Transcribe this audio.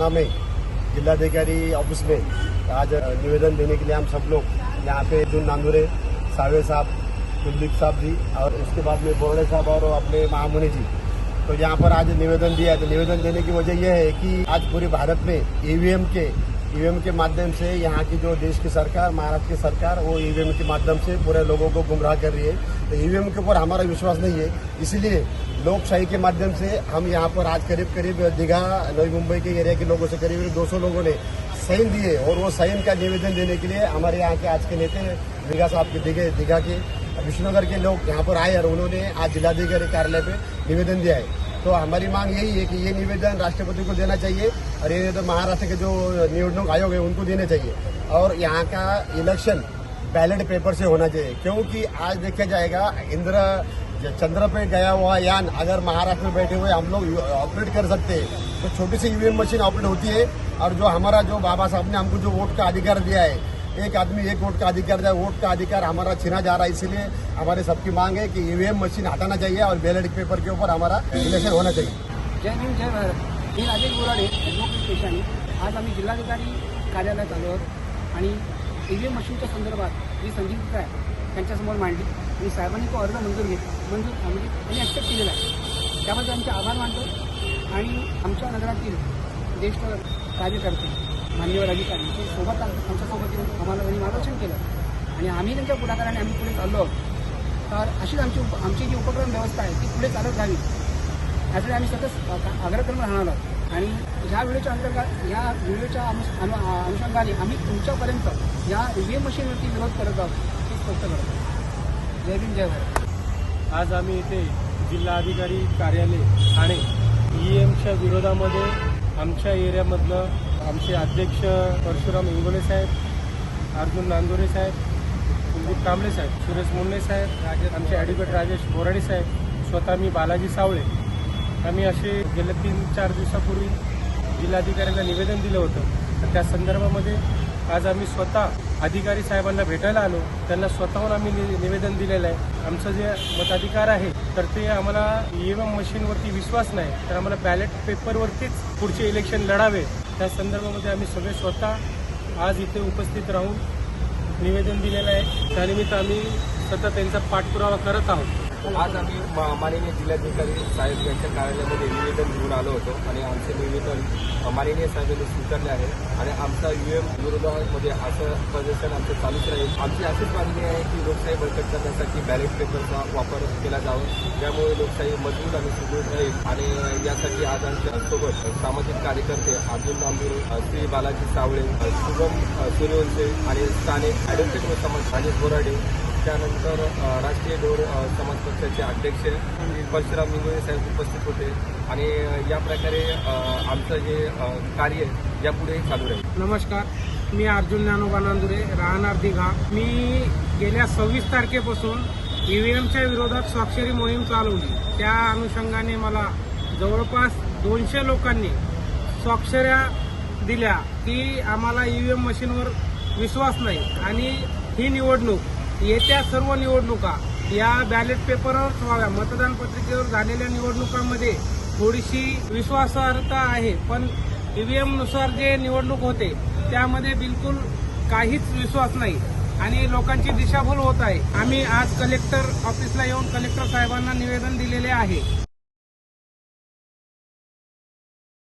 थाना में जिलाधिकारी ऑफ़िस में आज निवेदन देने के लिए हम सब लोग यहाँ पे अर्जुन नांदुरे सावे साहब, कुलदीप साहब जी और उसके बाद में बोरडे साहब और अपने महामुनि जी। तो यहाँ पर आज निवेदन दिया है। तो निवेदन देने की वजह यह है कि आज पूरे भारत में ईवीएम के ईवीएम के माध्यम से यहाँ की जो देश की सरकार, महाराष्ट्र की सरकार, वो ईवीएम के माध्यम से पूरे लोगों को गुमराह कर रही है। तो ईवीएम के ऊपर हमारा विश्वास नहीं है। इसलिए लोकशाही के माध्यम से हम यहाँ पर आज करीब करीब दीघा, नई मुंबई के एरिया के लोगों से करीब करीब 200 लोगों ने साइन दिए और वो साइन का निवेदन देने के लिए हमारे यहाँ के आज के नेता दीघा साहब के, दीघे दीघा के, विष्णुनगर के लोग यहाँ पर आए और उन्होंने आज जिलाधिकारी कार्यालय पे निवेदन दिया है। तो हमारी मांग यही है कि ये निवेदन राष्ट्रपति को देना चाहिए और ये तो महाराष्ट्र के जो निवडणूक आयोग है उनको देने चाहिए। और यहाँ का इलेक्शन बैलेट पेपर से होना चाहिए, क्योंकि आज देखा जाएगा इंद्र चंद्र पे गया हुआ यान अगर महाराष्ट्र में बैठे हुए हम लोग ऑपरेट कर सकते हैं। तो छोटी सी ईवीएम मशीन ऑपरेट होती है और जो हमारा जो बाबा साहब ने हमको जो वोट का अधिकार दिया है एक आदमी एक वोट का अधिकार दिया वोट का अधिकार हमारा छीना जा रहा है इसलिए हमारे सबकी मांग है कि ईवीएम मशीन हटाना चाहिए और बैलेट पेपर के ऊपर हमारा इलेक्शन होना चाहिए। जय जय भारत। मी राजेश बोराडे ॲडव्होकेट पेशाने. आज आम्ही जिल्हाधिकारी कार्यालयात आलो आहोत आणि ई व्ही एम मशीनच्या संदर्भात जी संदिग्धता काय? त्यांच्यासमोर मांडली. आणि साहेबांनी तो अर्ज मंजूर घेत मंजूर म्हणजे त्यांनी ॲक्सेप्ट केलेला आहे. त्याबद्दल आमचे आभार मानतो. आणि आमच्या नगरातील ज्येष्ठ कार्यकर्ते मान्यवर अधिकारी ते सोबत आमच्यासोबत येऊन आम्हाला त्यांनी मार्गदर्शन केलं. आणि आम्ही त्यांच्या पुढाकाराने आम्ही पुढे चाललो आहोत. तर अशीच आमची उप आमची जी उपक्रम व्यवस्था आहे ती पुढे चालत राहावी. यासाठी आम्ही सतत अ, अग्रक्रम राहणार आहोत. आणि ह्या व्हिडिओच्या अंतर्गत या व्हिडिओच्या अनुषंगाने आम्ही तुमच्यापर्यंत या ईव्हीएम मशीनवरती विरोध करत आहोत. हे स्पष्ट करत आहोत. जय भीम जय भारत. आज आम्ही इथे जिल्हाधिकारी कार्यालय ठाणे ई एमच्या विरोधामध्ये आमच्या एरियामधलं आमचे अध्यक्ष परशुराम इंगोले साहेब अर्जुन नांदोरे साहेब कुलदीप कांबळे साहेब सुरेश मुंडे साहेब आमचे ॲडव्होकेट राजेश बोराडे साहेब स्वतः मी बालाजी सावळे आम्ही असे गेल्या तीन चार दिवसापूर्वी जिल्हाधिकाऱ्यांना निवेदन दिलं होतं. तर त्या संदर्भामध्ये आज आम्ही स्वतः अधिकारी साहेबांना भेटायला आलो. त्यांना स्वतःहून आम्ही नि- निवेदन दिलेलं आहे. आमचं जे मताधिकार आहे तर ते आम्हाला ई एम मशीनवरती विश्वास नाही तर आम्हाला बॅलेट पेपरवरतीच पुढचे इलेक्शन लढावे. त्या संदर्भामध्ये आम्ही सगळे स्वतः आज इथे उपस्थित राहून निवेदन दिलेलं आहे. त्यानिमित्त आम्ही सतत त्यांचा पाठपुरावा करत आहोत. आज आम्ही माननीय जिल्हाधिकारी साहेब यांच्या कार्यालयामध्ये निवेदन घेऊन आलो होतो आणि आमचे निवेदन माननीय साहेबांनी स्वीकारले आहे आणि आमचा यू एम विरोधामध्ये असं प्रदर्शन आमचं चालूच राहील. आमची अशीच मागणी आहे की लोकशाही बळकट करण्यासाठी बॅलेट पेपरचा वापर केला जावा. ज्यामुळे लोकशाही मजबूत आणि सुदृढ राहील आणि यासाठी आज आमच्यासोबत सामाजिक कार्यकर्ते अर्जुन नांदूर श्री बालाजी सावळे शुभम सूर्यवंशी आणि स्थानिक ॲडव्होकेट समाज राजेश बोराडे त्यानंतर राष्ट्रीय डोर समाज पक्षाचे अध्यक्ष परशुराम इंगोळे साहेब उपस्थित होते आणि या प्रकारे आमचं जे कार्य यापुढे चालू राहील. नमस्कार. मी अर्जुन ज्ञानोबा नांदुरे राहणार दिघा. मी गेल्या सव्वीस तारखेपासून ईव्हीएमच्या विरोधात स्वाक्षरी मोहीम चालवली. त्या अनुषंगाने मला जवळपास दोनशे लोकांनी स्वाक्षऱ्या दिल्या. की आम्हाला ईव्हीएम मशीनवर विश्वास नाही आणि ही निवडणूक येत्या सर्व निवडणुका या बॅलेट पेपरवर व्हाव्या मतदान पत्रिकेवर झालेल्या निवडणुकांमध्ये थोडीशी विश्वासार्हता आहे पण ईव्हीएमनुसार जे निवडणूक होते त्यामध्ये बिलकुल काहीच विश्वास नाही आणि लोकांची दिशाभूल होत आहे. आम्ही आज कलेक्टर ऑफिसला येऊन कलेक्टर साहेबांना निवेदन दिलेले आहे.